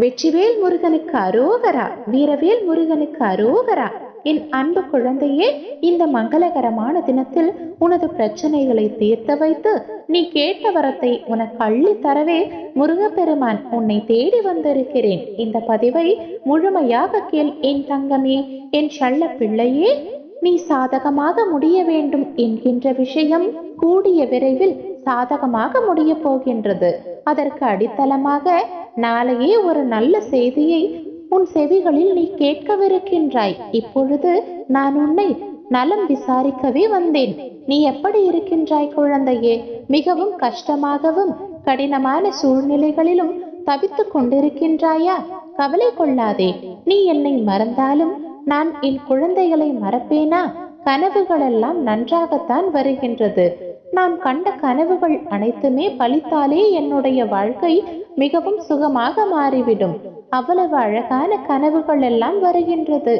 வெற்றிவேல் முருகனுக்கு அரோகரா வீரவேல் முருகனுக்கு அரோகரா. என் அன்பு குழந்தையே இந்த மங்களகரமான தினத்தில் உனது பிரச்சனைகளை தீர்த்து வைத்து நீ கேட்ட வரத்தை உனக்கு அள்ளி தரவே முருகப்பெருமான் உன்னை தேடி வந்திருக்கிறேன். இந்த பதிவை முழுமையாக கேள் என் தங்கமே என் சல்ல பிள்ளையே. நீ சாதகமாக முடிய வேண்டும் என்கின்ற விஷயம் கூடிய விரைவில் சாதகமாக முடிய போகின்றது. அதற்கு அடித்தளமாக நாளையே ஒரு நல்ல செய்தியை உன் செவிகளில் நீ கேட்கவிருக்கின்றாய். இப்பொழுது நான் உன்னை நலம் விசாரிக்கவே வந்தேன். நீ எப்படி இருக்கின்றாய் குழந்தையே? மிகவும் கஷ்டமாகவும் கடினமான சூழ்நிலைகளிலும் தவித்துக் கொண்டிருக்கின்றாயா? கவலை கொள்ளாதே. நீ என்னை மறந்தாலும் நான் என் குழந்தைகளை மறப்பேனா? கனவுகளெல்லாம் நன்றாகத்தான் வருகின்றது. நான் கண்ட கனவுகள் அனைத்துமே பலித்தாலே என்னுடைய வாழ்க்கை மிகவும் சுகமாக மாறிவிடும். அவ்வளவு அழகான கனவுகள் எல்லாம் வருகின்றது.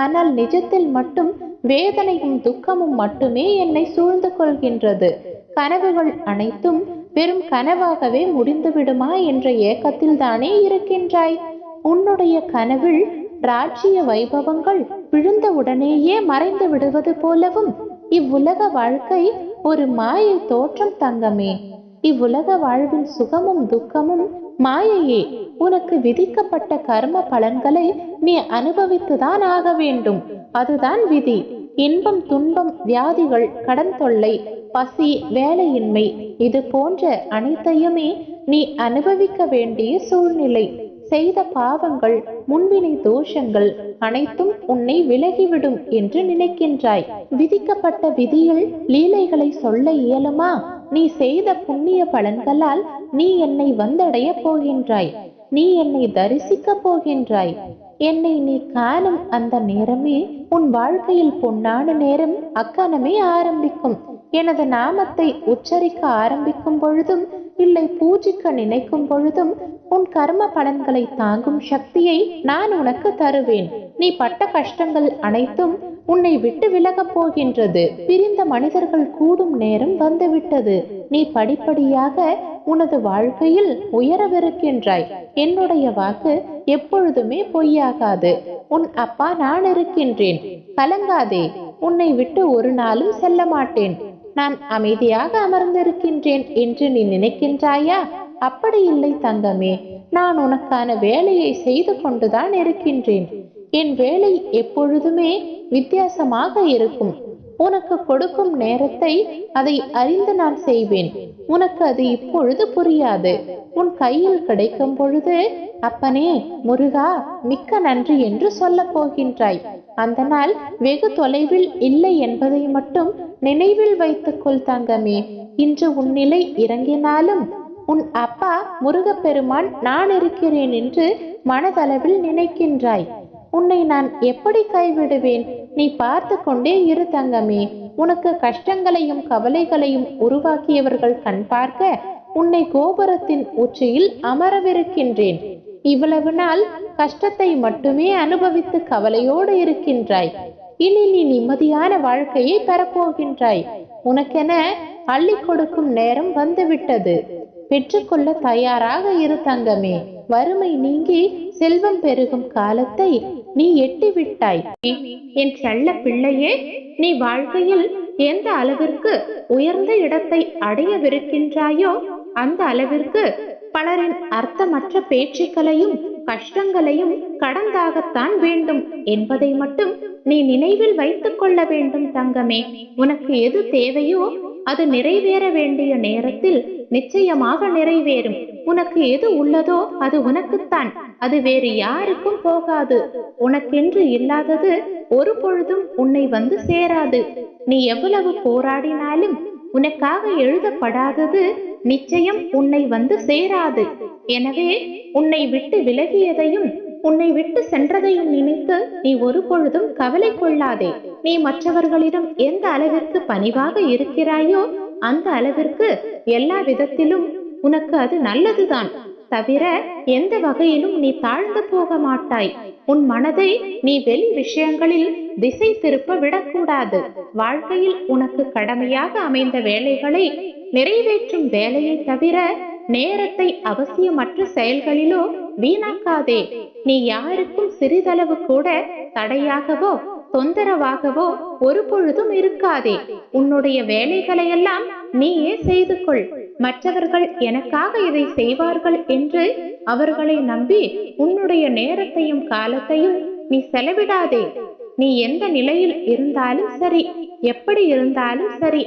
ஆனால் நிஜத்தில் மட்டும் வேதனையும் துக்கமும் மட்டுமே என்னை சூழ்ந்து கொள்கின்றது. கனவுகள் அனைத்தும் வெறும் கனவாகவே முடிந்து விடுமா என்ற ஏக்கத்தில் தானே இருக்கின்றாய். உன்னுடைய கனவில் ராஜ்ய வைபவங்கள் விழுந்த உடனேயே மறைந்து விடுவது போலவும் இவ்வுலக வாழ்க்கை ஒரு மாயை தோற்றம் தங்கமே. இவ்வுலக வாழ்வின் சுகமும் துக்கமும் மாயையே. உனக்கு விதிக்கப்பட்ட கர்ம பலன்களை நீ அனுபவித்துதான் ஆக வேண்டும். அதுதான் விதி. இன்பம் துன்பம் வியாதிகள் கடன் தொல்லை பசி வேலையின்மை இது போன்ற அனைத்தையுமே நீ அனுபவிக்க வேண்டிய சூழ்நிலை. செய்த பாவங்கள் முன்வினை தோஷங்கள் அனைத்தும் உன்னை விலகிவிடும் என்று நினைக்கின்றாய். விதிக்கப்பட்ட விதியில் லீலைகளை சொல்ல இயலுமா? நீ செய்த புண்ணிய பலன்களால் நீ என்னை வந்தடைய போகின்றாய். நீ என்னை தரிசிக்க போகின்றாய். என்னை நீ காணும் அந்த நேரமே உன் வாழ்க்கையில் பொன்னான நேரம் அக்கணமே ஆரம்பிக்கும். எனது நாமத்தை உச்சரிக்க ஆரம்பிக்கும் பொழுதும் இல்லை பூஜிக்க நினைக்கும் பொழுதும் உன் கர்ம பலன்களை தாங்கும் சக்தியை நான் உனக்கு தருவேன். நீ பட்ட கஷ்டங்கள் அனைத்தும் உன்னை விட்டு விலகப் போகின்றது. பிரிந்த மனிதர்கள் கூடும் நேரம் வந்துவிட்டது. நீ படிப்படியாக உனது வாழ்க்கையில் உயரவிருக்கின்றாய். என்னுடைய வாக்கு எப்பொழுதுமே பொய்யாகாது. உன் அப்பா நான் இருக்கின்றேன். கலங்காதே. உன்னை விட்டு ஒரு நாளும் செல்ல மாட்டேன். நான் அமைதியாக அமர்ந்திருக்கின்றேன் என்று நீ நினைக்கின்றாயா? அப்படி இல்லை தங்கமே. நான் உனக்கான வேலையை செய்து கொண்டுதான் இருக்கின்றேன். என் வேலை எப்பொழுதுமே வித்தியாசமாக இருக்கும். உனக்கு கொடுக்கும் நேரத்தை அதை அறிந்து நான் செய்வேன். உனக்கு அது இப்பொழுது புரியாது. உன் கையில் கிடைக்கும் பொழுது அப்பனே முருகா மிக்க நன்றி என்று சொல்ல போகின்றாய். அந்த நாள் வெகு தொலைவில் இல்லை என்பதை மட்டும் நினைவில் வைத்துக்கொள் தங்கமே. இன்று உன் நிலை இறங்கினாலும் உன் அப்பா முருகப்பெருமான் நான் இருக்கிறேன் என்று மனதளவில் நினைக்கின்றாய். உன்னை நான் எப்படி கைவிடுவேன்? நீ பார்த்து கொண்டே இரு தங்கமே. உனக்கு கஷ்டங்களையும் கவலைகளையும் உருவாக்கியவர்கள் கண் பார்க்க உன்னை கோபுரத்தின் உச்சியில் அமரவிருக்கின்றேன். இவ்வளவு நாள் கஷ்டத்தை மட்டுமே அனுபவித்து கவலையோடு இருக்கின்றாய். இனி நீ நிம்மதியான வாழ்க்கையை பெறப்போகின்றாய். உனக்கென அள்ளி கொடுக்கும் நேரம் வந்துவிட்டது. பெற்றுக்கொள்ள தயாராக இரு தங்கமே. வறுமை நீங்கி செல்வம் பெருகும் காலத்தை நீ எட்டி விட்டாய் என் செல்ல பிள்ளையே நீ வாழ்க்கையில் எந்த அளவிற்கு உயர்ந்த இடத்தை அடையவிருக்கின்றாயோ அந்த அளவிற்கு பலரின் அர்த்தமற்ற பேச்சுக்களையும் கஷ்டங்களையும் கடந்தாகத்தான் வேண்டும் என்பதை மட்டும் நீ நினைவில் வைத்துக் கொள்ள வேண்டும் தங்கமே. உனக்கு எது தேவையோ அது நிறைவேற வேண்டிய நேரத்தில் நிச்சயமாக நிறைவேறும். உனக்கு எது உள்ளதோ அது உனக்குத்தான். அது வேறு யாருக்கும் போகாது. உனக்கென்று இல்லாதது ஒரு பொழுதும் உன்னை வந்து சேராது. நீ எவ்வளவு போராடினாலும் உனக்காக எழுதப்படாதது நிச்சயம் உன்னை வந்து சேராது. எனவே உன்னை விட்டு விலகியதையும் உன்னை விட்டு சென்றதையும் நினைத்து நீ ஒரு பொழுதும் கவலை கொள்ளாதே. நீ மற்றவர்களிடம் எந்த அளவிற்கு பணிவாக இருக்கிறாயோ அந்த அளவிற்கு எல்லா விதத்திலும் உனக்கு அது நல்லதுதான். தவிர எந்த வகையிலும் நீ தாழ்ந்து போக மாட்டாய். உன் மனதை நீ வெளி விஷயங்களில் திசை திருப்ப விடக்கூடாது. வாழ்க்கையில் உனக்கு கடமையாக அமைந்த வேலைகளை நிறைவேற்றும் வேலையை தவிர நேரத்தை அவசியமற்ற செயல்களிலோ வீணாக்காதே. நீ யாருக்கும் சிறிதளவு கூட தடையாகவோ தொந்தரவாகவோ ஒரு பொழுதும் இருக்காதே. உன்னுடைய வேலைகளையெல்லாம் நீயே செய்து கொள். மற்றவர்கள் எனக்காக இதை செய்வார்கள் என்று அவர்களை நம்பி உன்னுடைய நேரத்தையும் காலத்தையும் நீ செலவிடாதே. நீ எந்த நிலையில் இருந்தாலும் சரி எப்படி இருந்தாலும் சரி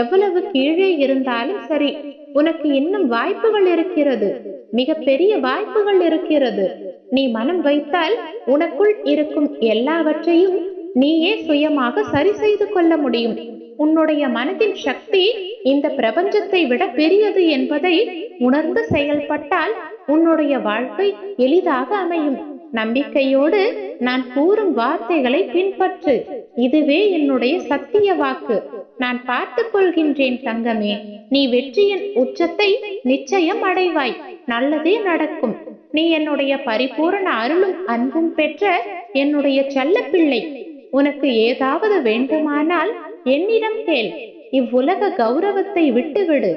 எவ்வளவு கீழே இருந்தாலும் சரி உனக்கு இன்னும் வாய்ப்புகள் இருக்கிறது மிக பெரிய வாய்ப்புகள் இருக்கிறது. நீ மனம் வைத்தால் உனக்குள் இருக்கும் எல்லாவற்றையும் நீயே சுயமாக சரி செய்து கொள்ள முடியும். உன்னுடைய மனதின் சக்தி இந்த பிரபஞ்சத்தை விட பெரியது என்பதை உணர்ந்து செயல்பட்டால் உன்னுடைய வாழ்க்கை எளிதாக அமையும். நம்பிக்கையோடு நான் கூறும் வார்த்தைகளை பின்பற்று. இதுவே என்னுடைய சத்திய வாக்கு. நான் பார்த்துக் கொள்கின்றேன் தங்கமே நீ வெற்றியின் உச்சத்தை நிச்சயம் அடைவாய். நல்லதே நடக்கும். நீ என்னுடைய பரிபூரண அருளும் அன்பும் பெற்ற என்னுடைய செல்ல பிள்ளை உனக்கு ஏதாவது வேண்டுமானால் என்னிடம் கேள். இவ்வுலக கௌரவத்தை விட்டுவிடு.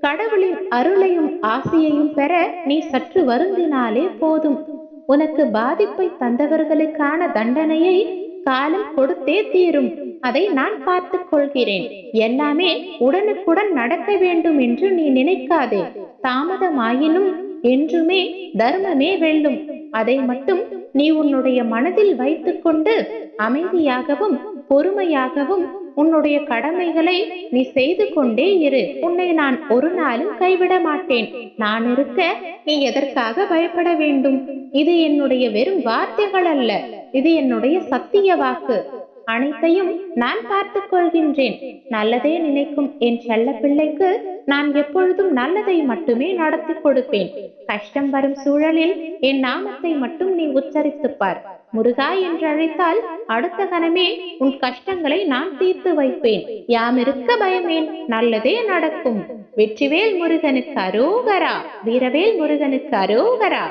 கடவுளின் அருளையும் ஆசையையும் பெற நீ சற்று வருந்தினாலே போதும். உனக்கு பாதிப்பை தந்தவர்களுக்கான தண்டனையை காலம் கொடுத்தே தீரும். அதை நான் பார்த்துக் கொள்கிறேன். எல்லாமே உடனுக்குடன் நடக்க வேண்டும் என்று நீ நினைக்காதே. தாமதமாயினும் என்றுமே தர்மமே வெல்லும் அதை மட்டும் நீ உன்னுடைய மனதில் வைத்துக்கொண்டு அமைதியாகவும் பொறுமையாகவும் உன்னுடைய கடமைகளை நீ செய்து கொண்டே இரு. உன்னை நான் ஒரு நாளும் கைவிட மாட்டேன். நான் இருக்க நீ எதற்காக பயப்பட வேண்டும்? இது என்னுடைய வெறும் வார்த்தைகள் அல்ல. இது என்னுடைய சத்திய வாக்கு. அனைத்தையும் நான் பார்த்துக் கொள்கின்றேன் நல்லதே நினைக்கும் என் செல்ல பிள்ளைக்கு நான் எப்பொழுதும் நல்லதை மட்டுமே நடத்தி கொடுப்பேன். கஷ்டம் வரும் சூழலில் என் நாமத்தை மட்டும் நீ உச்சரித்துப்பார் முருகா என்று அழைத்தால் அடுத்த கணமே உன் கஷ்டங்களை நான் தீர்த்து வைப்பேன். யாமிருக்க பயமேன் நல்லதே நடக்கும். வெற்றிவேல் முருகனுக்கு அரோகரா. வீரவேல் முருகனுக்கு அரோகரா.